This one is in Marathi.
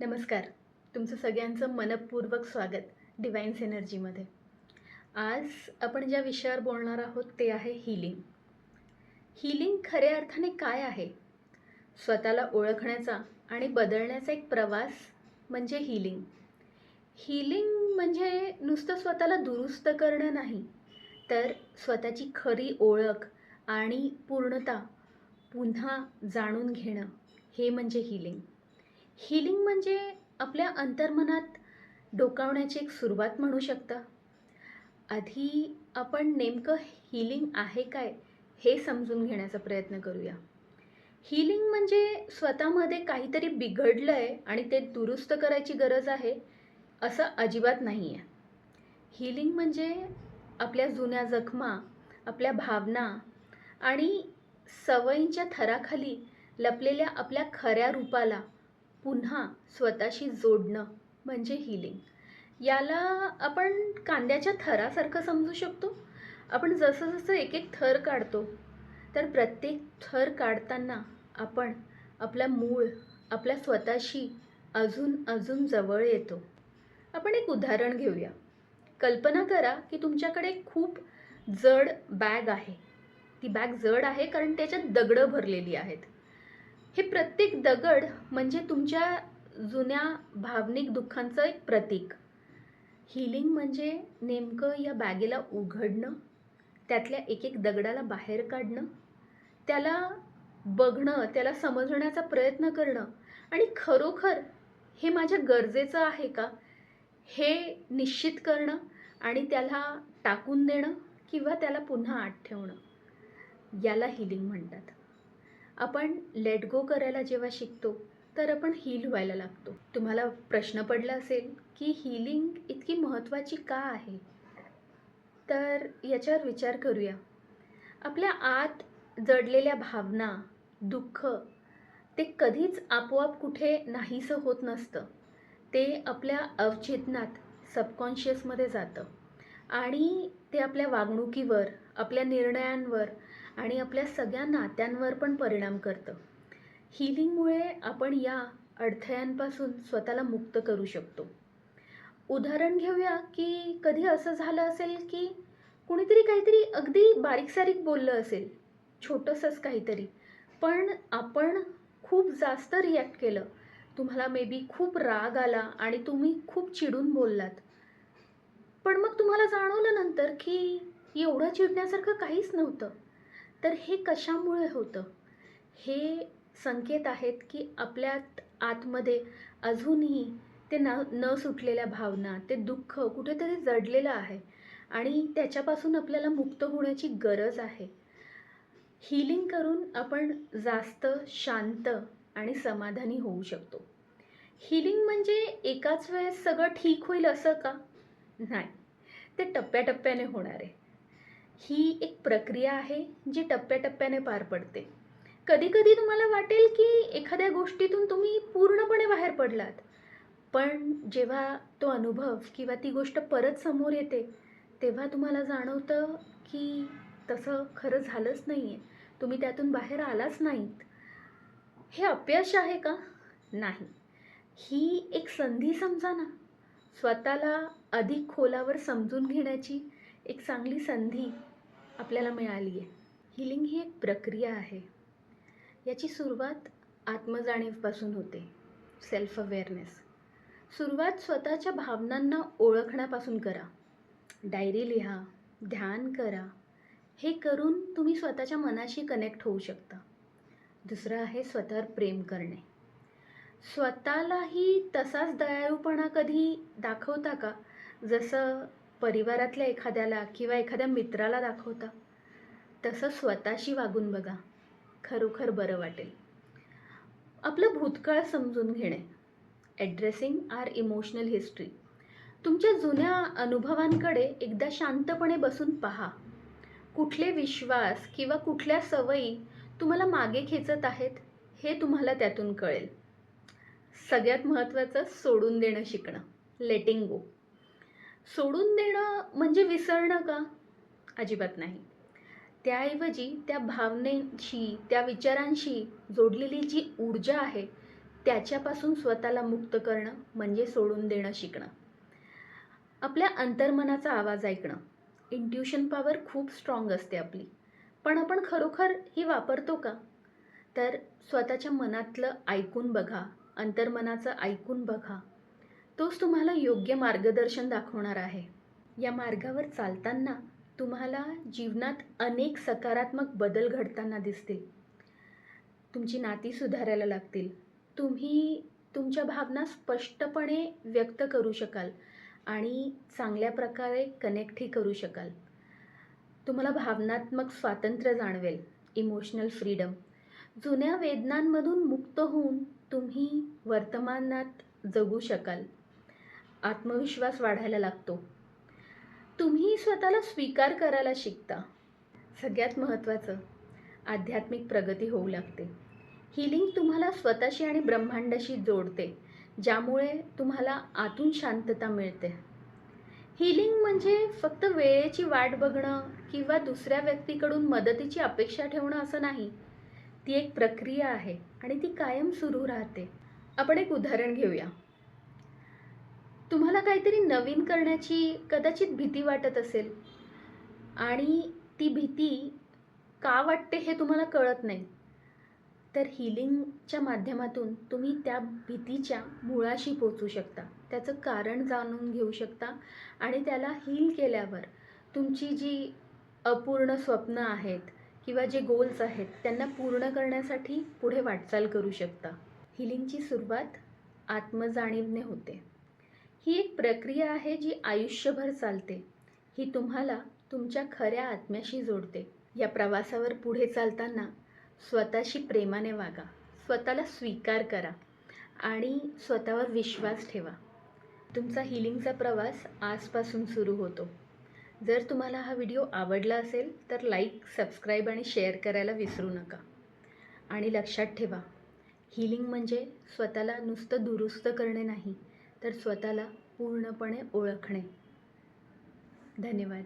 नमस्कार. तुमचं सगळ्यांचं मनपूर्वक स्वागत डिवाईन्स एनर्जीमध्ये आज आपण ज्या विषयावर बोलणार आहोत ते आहे हिलिंग हिलिंग खऱ्या अर्थाने काय आहे? स्वतःला ओळखण्याचा आणि बदलण्याचा एक प्रवास म्हणजे हिलिंग हिलिंग म्हणजे नुसतं स्वतःला दुरुस्त करणं नाही तर स्वतःची खरी ओळख आणि पूर्णता पुन्हा जाणून घेणं हे म्हणजे हिलिंग हिलिंग म्हणजे आपल्या अंतर्मनात डोकावण्याची एक सुरुवात म्हणू शकता. आधी आपण नेमकं हिलिंग आहे काय हे समजून घेण्याचा प्रयत्न करूया. हिलिंग म्हणजे स्वतःमध्ये काहीतरी बिघडलं आहे आणि ते दुरुस्त करायची गरज आहे असं अजिबात नाही आहे हिलिंग म्हणजे आपल्या जुन्या जखमा आपल्या भावना आणि सवयींच्या थराखाली लपलेल्या आपल्या खऱ्या रूपाला पुन्हा स्वतःशी जोडणं म्हणजे हिलिंग याला आपण कांद्याच्या थरासारखं समजू शकतो. आपण जसं जसं एक एक थर काढतो तर प्रत्येक थर काढताना आपण आपला मूळ आपल्या स्वतःशी अजून अजून जवळ येतो. आपण एक उदाहरण घेऊया. कल्पना करा की तुमच्याकडे खूप जड बॅग आहे. ती बॅग जड आहे कारण त्याच्यात दगडं भरलेली आहेत. हे प्रत्येक दगड म्हणजे तुमच्या जुन्या भावनिक दुःखांचं एक प्रतीक. हिलिंग म्हणजे नेमकं या बॅगेला उघडणं त्यातल्या एक एक दगडाला बाहेर काढणं त्याला बघणं त्याला समजण्याचा प्रयत्न करणं आणि खरोखर हे माझ्या गरजेचं आहे का? हे निश्चित करणं आणि त्याला टाकून देणं किंवा त्याला पुन्हा आत ठेवणं. याला हिलिंग म्हणतात. आपण लेट गो करायला जेव्हा शिकतो तर आपण हील व्हायला लागतो. तुम्हाला प्रश्न पडला असेल की हिलिंग इतकी महत्त्वाची का आहे? तर याच्यावर विचार करूया. आपल्या आत जडलेल्या भावना दुःख ते कधीच आपोआप कुठे नाहीसं होत नसतं. ते आपल्या अवचेतनात सबकॉन्शियसमध्ये जातं. आणि ते आपल्या वागणुकीवर आपल्या निर्णयांवर आणि आपल्या सगळ्या नात्यांवर पण परिणाम करतं. हिलिंगमुळे आपण या अडथळ्यांपासून स्वतःला मुक्त करू शकतो. उदाहरण घेऊया की कधी असं झालं असेल की कुणीतरी काहीतरी अगदी बारीक सारीक बोललं असेल. छोटंसंच काहीतरी. पण आपण खूप जास्त रिॲक्ट केलं. तुम्हाला मे बी खूप राग आला आणि तुम्ही खूप चिडून बोललात. पण मग तुम्हाला जाणवलं नंतर की एवढं चिडण्यासारखं काहीच नव्हतं. तर हे कशामुळे होतं? हे संकेत आहेत की आपल्यात आतमध्ये अजूनही ते न न सुटलेल्या भावना ते दुःख कुठेतरी जडलेलं आहे आणि त्याच्यापासून आपल्याला मुक्त होण्याची गरज आहे. हिलिंग करून आपण जास्त शांत आणि समाधानी होऊ शकतो. हिलिंग म्हणजे एकाच वेळेस सगळं ठीक होईल असं का? नाही. ते टप्प्याटप्प्याने होणार आहे. ही एक प्रक्रिया आहे जी टप्प्याटप्प्याने पार पडते. कधीकधी तुम्हाला वाटेल की एखाद्या गोष्टीतून तुम्ही पूर्णपणे बाहेर पडलात. पण जेव्हा तो अनुभव किंवा ती गोष्ट परत समोर येते तेव्हा तुम्हाला जाणवतं की तसं खरं झालंच नाही आहे तुम्ही त्यातून बाहेर आलाच नाहीत. हे अपयश आहे का? नाही. ही एक संधी समजा ना. स्वतःला अधिक खोलावर समजून घेण्याची एक चांगली संधी आपल्याला मिळाली आहे हिलिंग ही एक प्रक्रिया आहे. याची सुरुवात आत्मजाणीवपासून होते. सेल्फ अवेअरनेस सुरुवात स्वतःच्या भावनांना ओळखण्यापासून करा. डायरी लिहा ध्यान करा. हे करून तुम्ही स्वतःच्या मनाशी कनेक्ट होऊ शकता. दुसरं आहे स्वतःवर प्रेम करणे. स्वतःलाही तसाच दयाळूपणा कधी दाखवता का? जसं परिवारातल्या एखाद्याला किंवा एखाद्या मित्राला दाखवता तसं स्वतःशी वागून बघा. खरोखर बरं वाटेल. आपलं भूतकाळ समजून घेणे. ॲड्रेसिंग आर इमोशनल हिस्ट्री तुमच्या जुन्या अनुभवांकडे एकदा शांतपणे बसून पहा. कुठले विश्वास किंवा कुठल्या सवयी तुम्हाला मागे खेचत आहेत हे तुम्हाला त्यातून कळेल. सगळ्यात महत्त्वाचं सोडून देणं शिकणं. लेटिंग गो सोडून देणं म्हणजे विसरणं का? अजिबात नाही. त्याऐवजी त्या भावनेशी त्या विचारांशी जोडलेली जी ऊर्जा आहे त्याच्यापासून स्वतःला मुक्त करणं म्हणजे सोडून देणं शिकणं. आपल्या अंतर्मनाचा आवाज ऐकणं. इंट्युशन पॉवर खूप स्ट्रॉंग असते आपली. पण आपण खरोखर ही वापरतो का? तर स्वतःच्या मनातलं ऐकून बघा अंतर्मनाचं ऐकून बघा. तोच तुम्हाला योग्य मार्गदर्शन दाखवणार आहे. या मार्गावर चालताना तुम्हाला जीवनात अनेक सकारात्मक बदल घडताना दिसतील. तुमची नाती सुधारायला लागतील. तुम्ही तुमच्या भावना स्पष्टपणे व्यक्त करू शकाल आणि चांगल्या प्रकारे कनेक्टही करू शकाल. तुम्हाला भावनात्मक स्वातंत्र्य जाणवेल इमोशनल फ्रीडम जुन्या वेदनांमधून मुक्त होऊन तुम्ही वर्तमानात जगू शकाल. आत्मविश्वास वाढायला लागतो. तुम्ही स्वतःला स्वीकार करायला शिकता. सगळ्यात महत्त्वाचं आध्यात्मिक प्रगती होऊ लागते. हिलिंग तुम्हाला स्वतःशी आणि ब्रह्मांडाशी जोडते ज्यामुळे तुम्हाला आतून शांतता मिळते. हिलिंग म्हणजे फक्त वेळेची वाट बघणं किंवा दुसऱ्या व्यक्तीकडून मदतीची अपेक्षा ठेवणं असं नाही. ती एक प्रक्रिया आहे आणि ती कायम सुरू राहते. आपण एक उदाहरण घेऊया. तुम्हाला काहीतरी नवीन करण्याची कदाचित भीती वाटत असेल. आणि ती भीती का वाटते हे तुम्हाला कळत नाही. तर हिलिंगच्या माध्यमातून तुम्ही त्या भीतीच्या मुळाशी पोचू शकता. त्याचं कारण जाणून घेऊ शकता. आणि त्याला हील केल्यावर तुमची जी अपूर्ण स्वप्न आहेत किंवा जे गोल्स आहेत त्यांना पूर्ण करण्यासाठी पुढे वाटचाल करू शकता. हिलिंगची सुरुवात आत्मजाणीवने होते. ही एक प्रक्रिया आहे जी आयुष्यभर चालते. ही तुम्हाला तुमच्या खऱ्या आत्म्याशी जोडते. या प्रवासावर पुढे चालताना स्वतःशी प्रेमाने वागा. स्वतःला स्वीकार करा आणि स्वतःवर विश्वास ठेवा. तुमचा हिलिंगचा प्रवास आजपासून सुरू होतो. जर तुम्हाला हा व्हिडिओ आवडला असेल तर लाईक सबस्क्राईब आणि शेअर करायला विसरू नका. आणि लक्षात ठेवा हिलिंग म्हणजे स्वतःला नुसतं दुरुस्त करणे नाही तर स्वतःला पूर्णपणे ओळखणे. धन्यवाद.